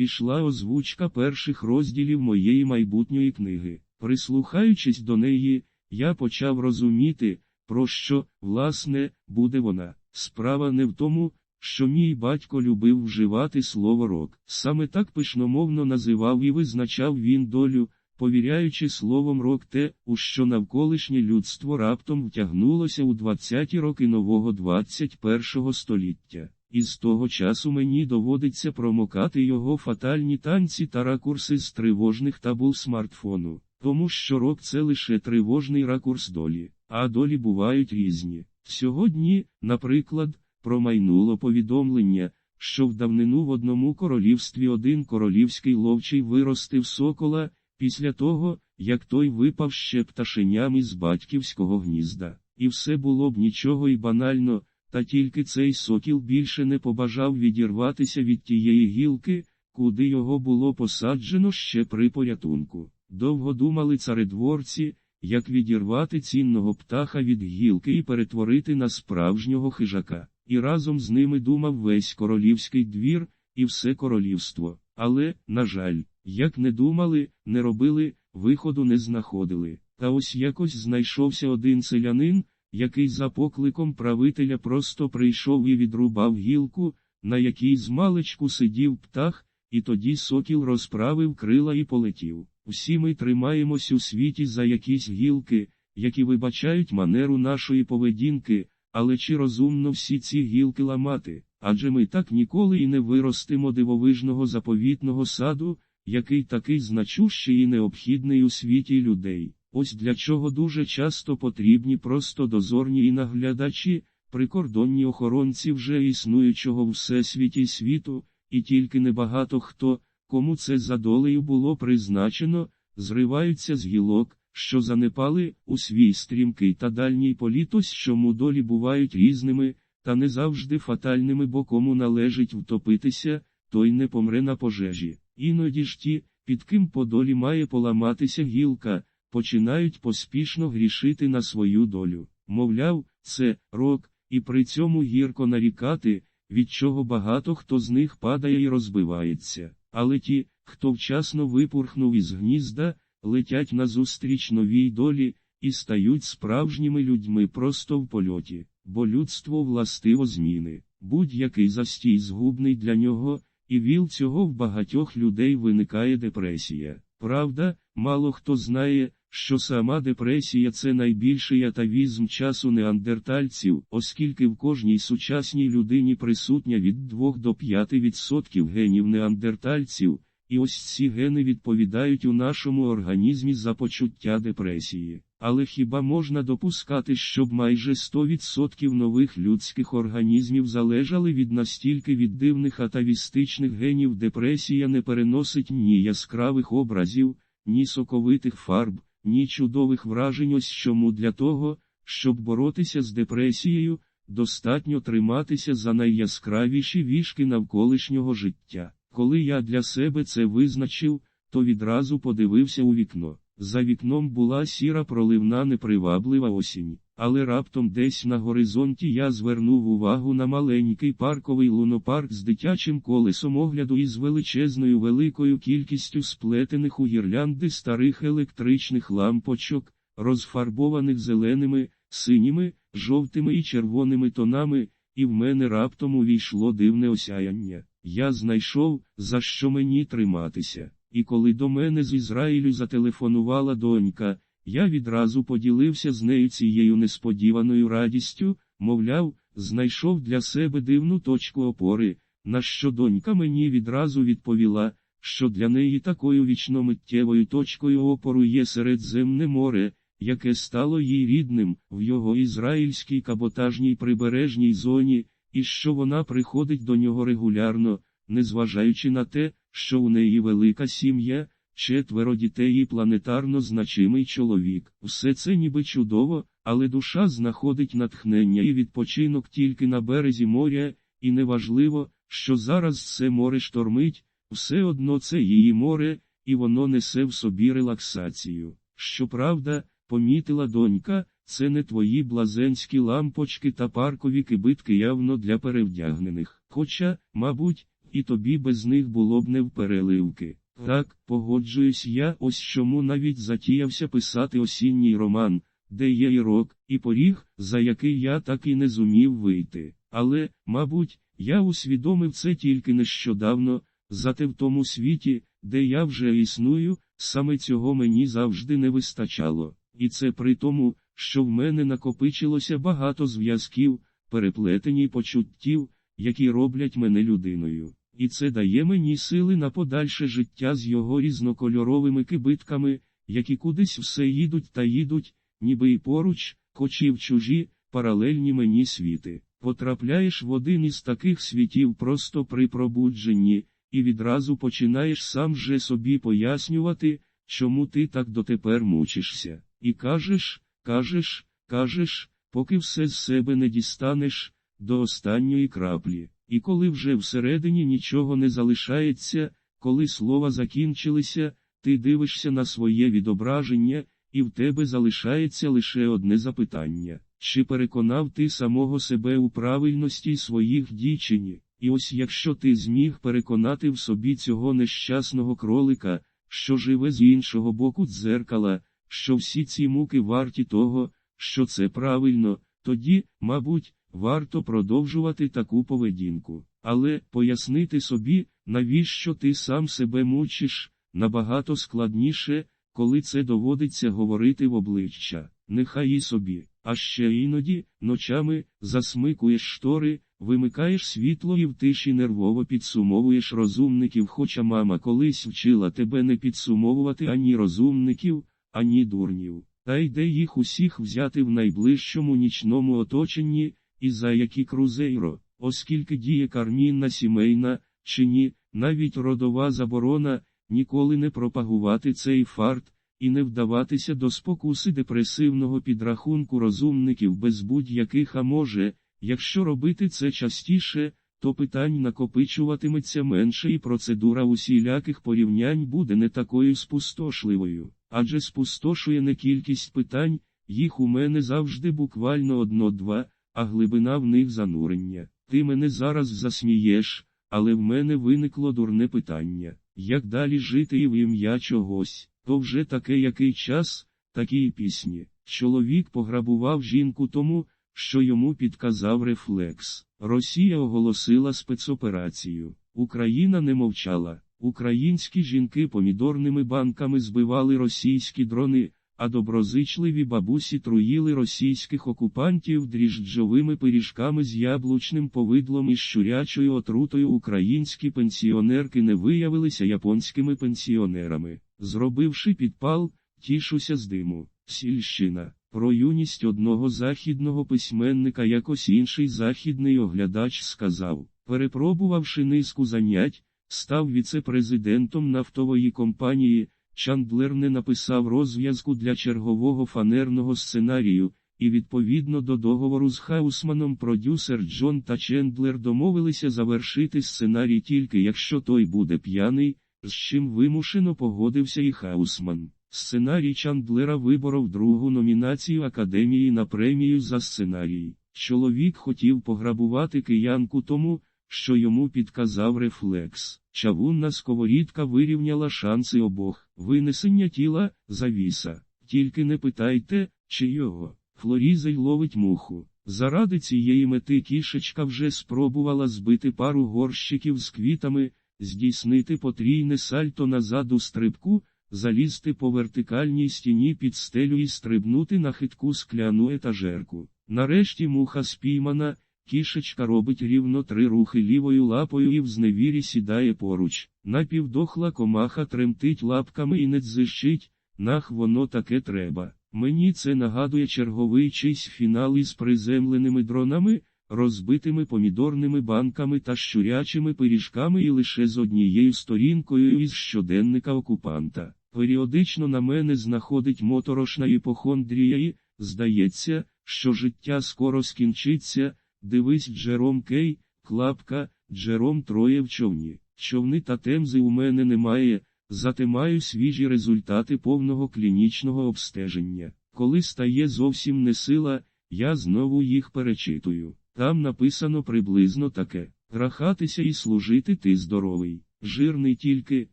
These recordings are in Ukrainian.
пішла озвучка перших розділів моєї майбутньої книги. Прислухаючись до неї, я почав розуміти, про що, власне, буде вона. Справа не в тому, що мій батько любив вживати слово рок. Саме так пишномовно називав і визначав він долю, повіряючи словом рок те, у що навколишнє людство раптом втягнулося у 20-ті роки нового 21-го століття. І з того часу мені доводиться промокати його фатальні танці та ракурси з тривожних табул смартфону, тому що рок це лише тривожний ракурс долі, а долі бувають різні. Сьогодні, наприклад, промайнуло повідомлення, що в давнину в одному королівстві один королівський ловчий виростив сокола, після того, як той випав ще пташеням із батьківського гнізда. І все було б нічого і банально, та тільки цей сокіл більше не побажав відірватися від тієї гілки, куди його було посаджено ще при порятунку. Довго думали царедворці, як відірвати цінного птаха від гілки і перетворити на справжнього хижака. І разом з ними думав весь королівський двір і все королівство. Але, на жаль, як не думали, не робили, виходу не знаходили. Та ось якось знайшовся один селянин, який за покликом правителя просто прийшов і відрубав гілку, на якій змалечку сидів птах, і тоді сокіл розправив крила і полетів. Всі ми тримаємось у світі за якісь гілки, які вибачають манеру нашої поведінки, але чи розумно всі ці гілки ламати? Адже ми так ніколи і не виростимо дивовижного заповітного саду, який такий значущий і необхідний у світі людей. Ось для чого дуже часто потрібні просто дозорні і наглядачі, прикордонні охоронці вже існуючого всесвіті світу, і тільки небагато хто, кому це за долею було призначено, зриваються з гілок, що занепали у свій стрімкий та дальній політ ось чому долі бувають різними, та не завжди фатальними, бо кому належить втопитися, той не помре на пожежі. Іноді ж ті, під ким по долі має поламатися гілка, починають поспішно грішити на свою долю. Мовляв, це рок, і при цьому гірко нарікати, від чого багато хто з них падає і розбивається. Але ті, хто вчасно випурхнув із гнізда, летять назустріч новій долі і стають справжніми людьми просто в польоті, бо людство властиво зміни, будь-який застій згубний для нього, і віл цього в багатьох людей виникає депресія. Правда, мало хто знає, що сама депресія це найбільший атавізм часу неандертальців, оскільки в кожній сучасній людині присутня від 2 до 5% генів неандертальців, і ось ці гени відповідають у нашому організмі за почуття депресії. Але хіба можна допускати, щоб майже 100% нових людських організмів залежали від настільки від дивних атавістичних генів депресія не переносить ні яскравих образів, ні соковитих фарб, ні чудових вражень ось чому для того, щоб боротися з депресією, достатньо триматися за найяскравіші вішки навколишнього життя. Коли я для себе це визначив, то відразу подивився у вікно. За вікном була сіра проливна неприваблива осінь, але раптом десь на горизонті я звернув увагу на маленький парковий лунопарк з дитячим колесом огляду із величезною великою кількістю сплетених у гірлянди старих електричних лампочок, розфарбованих зеленими, синіми, жовтими і червоними тонами, і в мене раптом увійшло дивне осяяння. Я знайшов, за що мені триматися. І коли до мене з Ізраїлю зателефонувала донька, я відразу поділився з нею цією несподіваною радістю, мовляв, знайшов для себе дивну точку опори, на що донька мені відразу відповіла, що для неї такою вічномиттєвою точкою опору є Середземне море, яке стало їй рідним в його ізраїльській каботажній прибережній зоні, і що вона приходить до нього регулярно, незважаючи на те, що у неї велика сім'я, четверо дітей і планетарно значимий чоловік. Все це ніби чудово, але душа знаходить натхнення і відпочинок тільки на березі моря, і неважливо, що зараз це море штормить, все одно це її море, і воно несе в собі релаксацію. Щоправда, помітила донька, це не твої блазенські лампочки та паркові кибитки явно для перевдягнених. Хоча, мабуть, і тобі без них було б не в переливки. Так, погоджуюсь я, ось чому навіть затіявся писати осінній роман, де є і рок, і поріг, за який я так і не зумів вийти. Але, мабуть, я усвідомив це тільки нещодавно, зате в тому світі, де я вже існую, саме цього мені завжди не вистачало. І це при тому, що в мене накопичилося багато зв'язків, переплетені почуттів, які роблять мене людиною. І це дає мені сили на подальше життя з його різнокольоровими кибитками, які кудись все їдуть та їдуть, ніби і поруч, хоч і в чужі, паралельні мені світи. Потрапляєш в один із таких світів просто при пробудженні, і відразу починаєш сам же собі пояснювати, чому ти так дотепер мучишся. І кажеш, кажеш, кажеш, поки все з себе не дістанеш до останньої краплі. І коли вже всередині нічого не залишається, коли слова закінчилися, ти дивишся на своє відображення, і в тебе залишається лише одне запитання. Чи переконав ти самого себе у правильності своїх ні? І ось якщо ти зміг переконати в собі цього нещасного кролика, що живе з іншого боку дзеркала, що всі ці муки варті того, що це правильно, тоді, мабуть, варто продовжувати таку поведінку. Але пояснити собі, навіщо ти сам себе мучиш, набагато складніше, коли це доводиться говорити в обличчя, нехай і собі. А ще іноді, ночами, засмикуєш штори, вимикаєш світло і в тиші нервово підсумовуєш розумників, хоча мама колись вчила тебе не підсумовувати ані розумників, ані дурнів, та й де їх усіх взяти в найближчому нічному оточенні, і за які крузейро, оскільки діє кармінна сімейна, чи ні, навіть родова заборона, ніколи не пропагувати цей фарт і не вдаватися до спокуси депресивного підрахунку розумників без будь-яких, а може, якщо робити це частіше, то питань накопичуватиметься менше і процедура усіляких порівнянь буде не такою спустошливою, адже спустошує не кількість питань, їх у мене завжди буквально одно-два, а глибина в них занурення. Ти мене зараз засмієш, але в мене виникло дурне питання, як далі жити і в ім'я чогось. То вже таке який час, такі й пісні. Чоловік пограбував жінку тому, що йому підказав рефлекс. Росія оголосила спецоперацію. Україна не мовчала. Українські жінки помідорними банками збивали російські дрони, а доброзичливі бабусі труїли російських окупантів дріжджовими пиріжками з яблучним повидлом і щурячою отрутою. Українські пенсіонерки не виявилися японськими пенсіонерами. Зробивши підпал, тішуся з диму, сільщина. Про юність одного західного письменника якось інший західний оглядач сказав, перепробувавши низку занять, став віце-президентом нафтової компанії, Чандлер не написав розв'язку для чергового фанерного сценарію, і відповідно до договору з Хаусманом продюсер Джон та Чендлер домовилися завершити сценарій тільки якщо той буде п'яний з чим вимушено погодився і Хаусман. Сценарій Чандлера виборов другу номінацію Академії на премію за сценарій. Чоловік хотів пограбувати киянку тому, що йому підказав рефлекс. Чавунна сковорідка вирівняла шанси обох. Винесення тіла завіса. Тільки не питайте, чи його. Флорізей ловить муху. Заради цієї мети кішечка вже спробувала збити пару горщиків з квітами, здійснити потрійне сальто назад у стрибку, залізти по вертикальній стіні під стелю і стрибнути на хитку скляну етажерку. Нарешті муха спіймана, кішечка робить рівно три рухи лівою лапою і в зневірі сідає поруч. Напівдохла комаха тремтить лапками і не дзищить, нах воно таке треба. Мені це нагадує черговий чийсь фінал із приземленими дронами розбитими помідорними банками та щурячими пиріжками і лише з однією сторінкою із щоденника окупанта. Періодично на мене знаходить моторошна іпохондрія і, здається, що життя скоро скінчиться. Дивись, Джером Кей, клапка, Джером троє в човні. Човни та темзи у мене немає, зате маю свіжі результати повного клінічного обстеження. Коли стає зовсім не сила, я знову їх перечитую. Там написано приблизно таке. Грахатися і служити ти здоровий. Жирний тільки,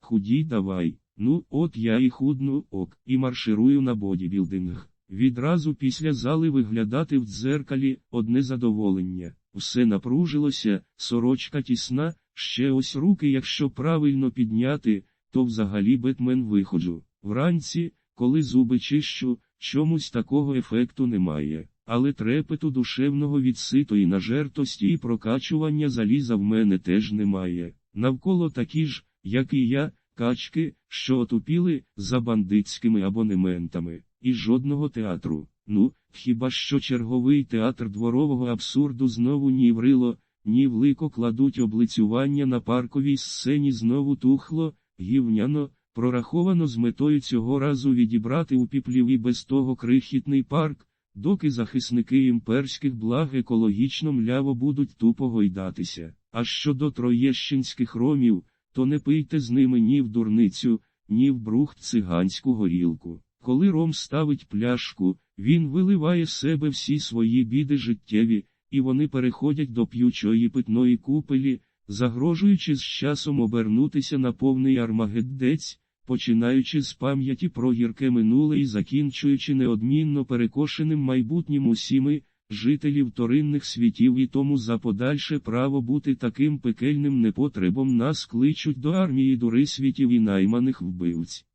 худій давай. Ну, от я і худну, ок, і марширую на бодібілдинг. Відразу після зали виглядати в дзеркалі одне задоволення. Все напружилося, сорочка тісна, ще ось руки, якщо правильно підняти, то взагалі бетмен виходжу. Вранці, коли зуби чищу, чомусь такого ефекту немає. Але трепету душевного від ситої нажертості і прокачування заліза в мене теж немає. Навколо такі ж, як і я, качки, що отупіли за бандитськими абонементами, і жодного театру. Ну, хіба що черговий театр дворового абсурду знову ні врило, ні влико кладуть облицювання на парковій сцені знову тухло, гівняно, прораховано з метою цього разу відібрати у піплів і без того крихітний парк, доки захисники імперських благ екологічно мляво будуть тупо гойдатися. А щодо троєщинських ромів, то не пийте з ними ні в дурницю, ні в брухт циганську горілку. Коли ром ставить пляшку, він виливає з себе всі свої біди життєві, і вони переходять до п'ючої питної купелі, загрожуючи з часом обернутися на повний армагеддець, починаючи з пам'яті про гірке минуле і закінчуючи неодмінно перекошеним майбутнім усіми, жителів торинних світів і тому за подальше право бути таким пекельним непотребом нас кличуть до армії дурисвітів і найманих вбивць.